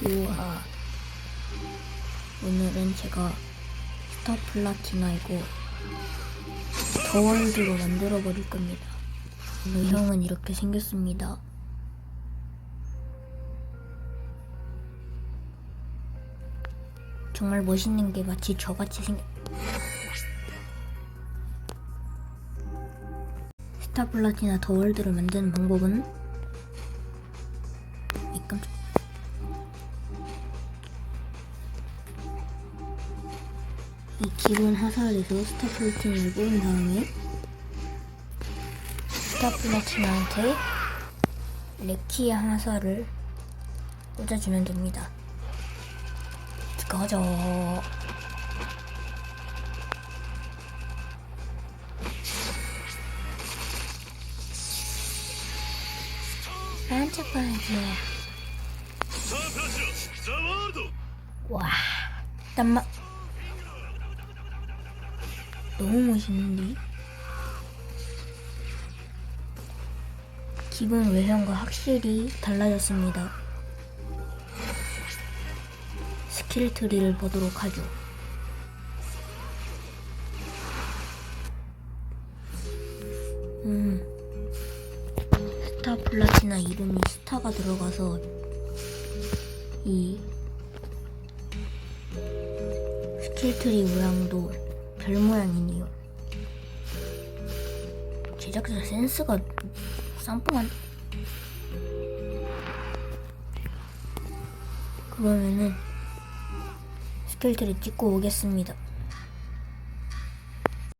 우와. 오늘은 제가 스타 플라티나이고 더월드로 만들어 버릴 겁니다. 유형은 이렇게 생겼습니다. 정말 멋있는 게 마치 저같이 생겼. 스타 플라티나 더월드를 만드는 방법은 기본 화살에서 스타 플래팅을 뽑은 다음에 스타 플래팅한테 레키의 화살을 꽂아주면 됩니다. 꺼져. 반짝반짝. 와, 땀맛. 너무 멋있는데? 기본 외형과 확실히 달라졌습니다. 스킬 트리를 보도록 하죠. 음, 스타 플라티나 이름이 스타가 들어가서 이 스킬 트리 모양도 별 모양이네요. 제작자 센스가 쌈뽕한. 그러면은 스킬트리 찍고 오겠습니다.